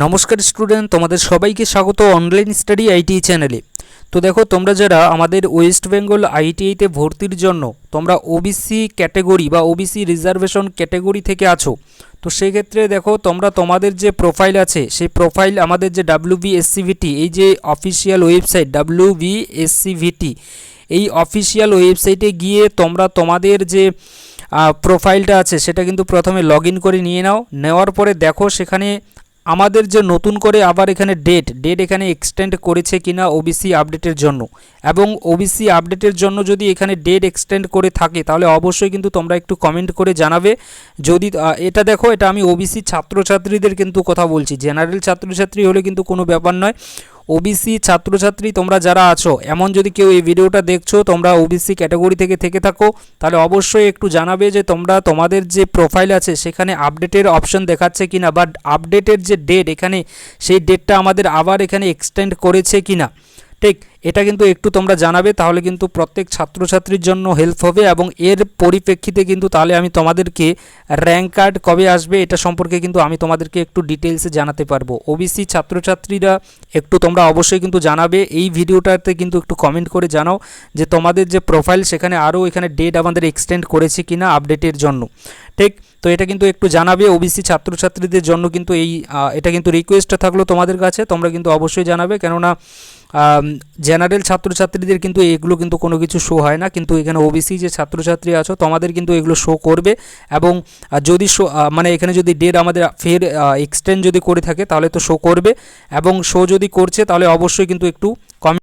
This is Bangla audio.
নমস্কার স্টুডেন্ট, তোমাদের সবাইকে স্বাগত অনলাইন স্টাডি আইটি চ্যানেলে তো দেখো, তোমরা যারা আমাদের ওয়েস্ট বেঙ্গল আইটিআইতে ভর্তির জন্য তোমরা ওবিসি ক্যাটেগরি বা ওবিসি রিজার্ভেশন ক্যাটেগরি থেকে আছো, তো সেই ক্ষেত্রে দেখো, তোমরা তোমাদের যে প্রোফাইল আছে, সেই প্রোফাইল আমাদের যে ডাব্লিউ বিএসসিভিটি এই যে অফিসিয়াল ওয়েবসাইট ডাব্লিউ বিএসসিভিটি এই অফিসিয়াল ওয়েবসাইটে গিয়ে তোমরা তোমাদের যে প্রোফাইলটা আছে, সেটা কিন্তু প্রথমে লগ করে নিয়ে নাও। নেওয়ার পরে দেখো, সেখানে আমাদের যে নতুন করে আবার এখানে ডেট ডেট এখানে এক্সটেন্ড করেছে কিনা ওবিসি আপডেটের জন্য। এবং ওবিসি আপডেটের জন্য যদি এখানে ডেট এক্সটেন্ড করে থাকে, তাহলে অবশ্যই কিন্তু তোমরা একটু কমেন্ট করে জানাবে। যদি এটা দেখো, এটা আমি ওবিসি ছাত্রছাত্রীদের কিন্তু কথা বলছি। জেনারেল ছাত্রছাত্রী হলে কিন্তু কোনো ব্যাপার নয়। ওবিসি ছাত্রছাত্রী, তোমরা যারা আছো, এমন যদি কেউ এই ভিডিওটা দেখছ, তোমরা ওবিসি ক্যাটাগরি থেকে থেকে থাকো, তাহলে অবশ্যই একটু জানাবে যে তোমরা তোমাদের যে প্রোফাইল আছে, সেখানে আপডেটের অপশন দেখাচ্ছে কিনা, বা আপডেটের যে ডেট এখানে, সেই ডেটটা আমাদের আবার এখানে এক্সটেন্ড করেছে কিনা। ঠিক এটা কিন্তু একটু তোমরা জানাবে, তাহলে কিন্তু প্রত্যেক ছাত্রছাত্রীর জন্য হেল্প হবে এবং এর পরিপ্রেক্ষিতে কিন্তু তাহলে আমি তোমাদেরকে র্যাঙ্ক কার্ড কবে আসবে এটা সম্পর্কে কিন্তু আমি তোমাদেরকে একটু ডিটেলসে জানাতে পারব। ওবিসি ছাত্রছাত্রীরা একটু তোমরা অবশ্যই কিন্তু জানাবে, এই ভিডিওটাতে কিন্তু একটু কমেন্ট করে জানাও যে তোমাদের যে প্রোফাইল সেখানে আরও এখানে ডেট আমাদের এক্সটেন্ড করেছে কিনা আপডেটের জন্য। ঠিক, তো এটা কিন্তু একটু জানাবে ওবিসি ছাত্রছাত্রীদের জন্য কিন্তু এই এটা কিন্তু রিকোয়েস্টটা থাকল তোমাদের কাছে, তোমরা কিন্তু অবশ্যই জানাবে। কেননা জেনারেল ছাত্রছাত্রীদের কিন্তু এগুলো কিন্তু কোনো কিছু শো হয় না। কিন্তু এখানে ওবিসি যে ছাত্রছাত্রী আছো, তোমাদের কিন্তু এগুলো শো করবে এবং যদি শো মানে এখানে যদি ডেট আমাদের ফের এক্সটেন্ড যদি করে থাকে, তাহলে তো শো করবে এবং শো যদি করছে, তাহলে অবশ্যই কিন্তু একটু কমেন্ট